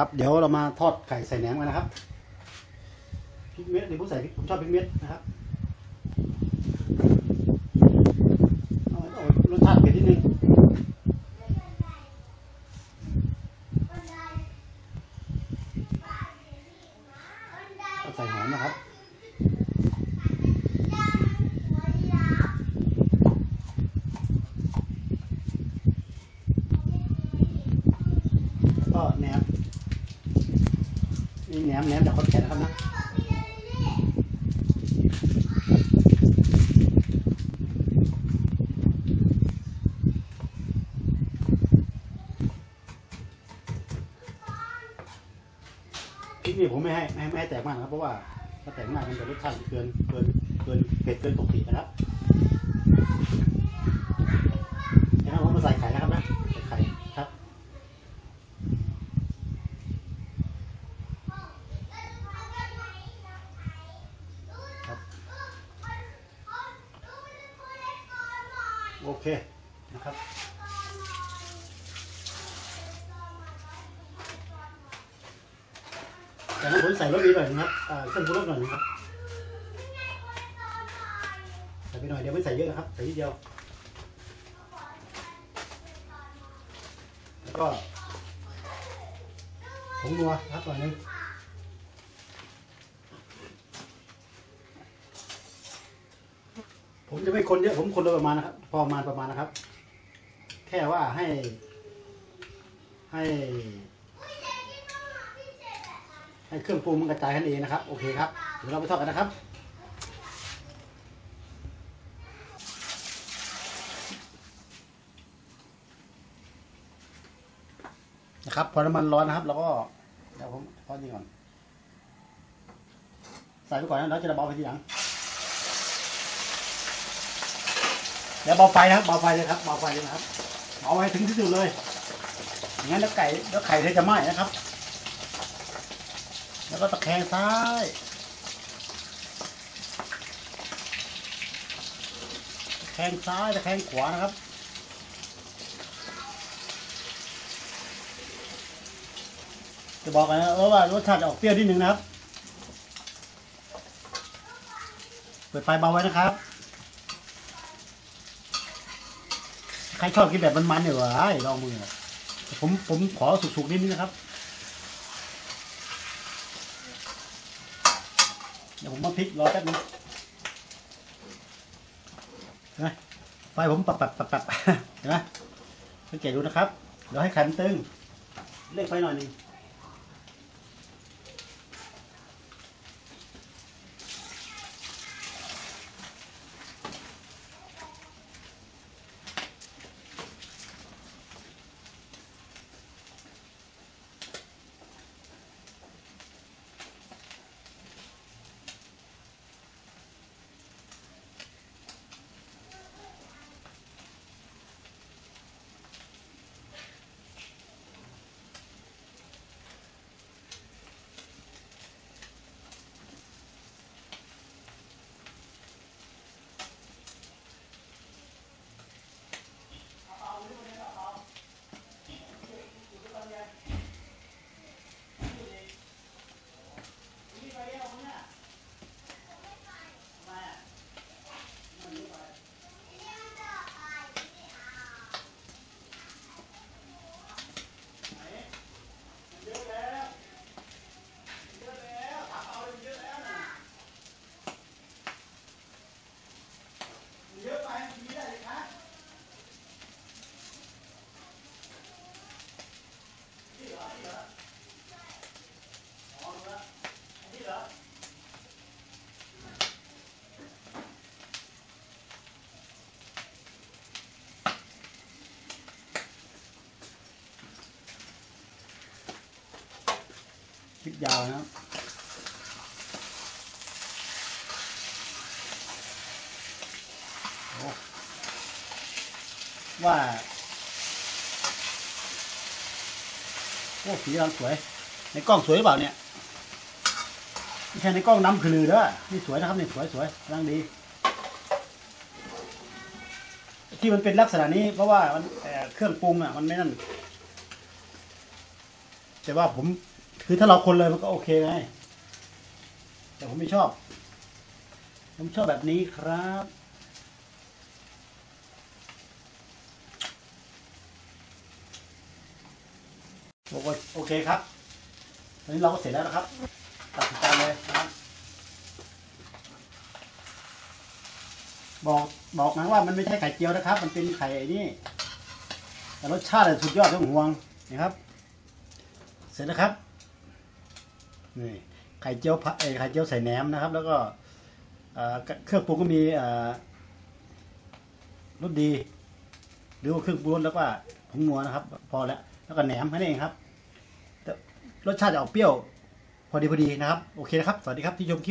ครับเดี๋ยวเรามาทอดไข่ใส่แหนมกันนะครับพริกเม็ดเดี๋ยวผมใส่พริกผมชอบพริกเม็ดนะครับรสชาติเผ็ดนิดนึงเอาใส่หอมนะครับ แล้วก็แหนม นี่แหนมแหนมจากคนแก่นนะครับนะพริกนี่ผมไม่ให้ไม่ให้ไม่ให้แตกมากนะครับ เพราะว่าถ้าแตกมากมันจะรสชาติเกินเกินเกินเผ็ดเกินปกตินะครับเดี๋ยวผมมาใส่ไข่นะครับนะใส่ไข่ครับ ครับ โอเคนะครับจากนั้นผมใส่รสดีหน่อยนะครับอ่าเครื่องปรุรสหน่อยนะครับใส่ไปหน่อยเดี๋ยวไม่ใส่เยอะนะครับใส่นิดเดียว แล้วก็ผงนัวครับหน่อยนึง ผมจะไม่คนเยอะผมคนโดยประมาณนะครับ พอประมาณประมาณนะครับ แค่ว่าให้ ให้ ให้เครื่องปรุงมันกระจายกันเองนะครับ โอเคครับเดี๋ยวเราไปทอดกันนะครับนะครับพอน้ำมันร้อนนะครับ แล้วก็เดี๋ยวผมทอดนี่ก่อน ใส่ไปก่อนนะแล้วจะระเบาไปทีหลัง เดี๋ยวเบาไฟนะครับเบาไฟเลยครับเบาไฟเลยนะครับเบาให้ถึงที่สุดเลยอย่างนั้นแล้วไก่แล้วไข่เธอจะไหม้นะครับ แล้วก็ตะแคงซ้ายตะแคงซ้ายตะแคงขวานะครับจะบอกกันนะว่ารสชาติออกเปรี้ยวนิดนึงนะครับ เปิดไฟเบาไว้นะครับ ใครชอบกินแบบมันๆเนี่ยวะไอ้ลองมือนะผมผมขอสุกๆนิดนึงนะครับ เดี๋ยวผมมาพลิกรอแป๊บนึงเห็นไหมไฟผมปรับปรับปรับปรับเห็นไหมสังเกตดูนะครับเดี๋ยวให้ขันตึงเล่งไฟหน่อยหนึง เยอะไปทีได้เลยครับนี่เหรอนี่เหรออ๋อเหรออันนี้เหรอคลิป ยาวนะครับว่าโอ้สีกำลังสวย ในกล้องสวยหรือเปล่าเนี่ยไม่ใช่ในกล้องน้ำคือลือเด้อนี่สวยนะครับนี่สวยสวยกำลังดี ที่มันเป็นลักษณะนี้ เพราะว่ามันเครื่องปรุงอะ มันไม่นั่นแต่ว่าผม คือถ้าเราคนเลยมันก็โอเคไง แต่ผมไม่ชอบ ผมชอบแบบนี้ครับ โอเคโอเคครับ ตอนนี้เราก็เสร็จแล้วนะครับ ตัดสินใจเลยนะครับบอกบอกนะว่ามันไม่ใช่ไข่เจียวนะครับ มันเป็นไข่ไอ้นี่ แต่รสชาติสุดยอดต้งห่วงนะครับ เสร็จแล้วครับ นี่ไข่เจียวผัดเอ้ยไข่เจียวใส่แหนมนะครับ แล้วก็เครื่องปรุงก็มีรสดี หรือว่าเครื่องปรุงแล้วก็ผงนัวนะครับ พอแล้วแล้วก็แหนมแค่นั้นเองครับรสชาติจะออกเปรี้ยว พอดีพอดีนะครับ โอเคนะครับ สวัสดีครับที่ชมคลิป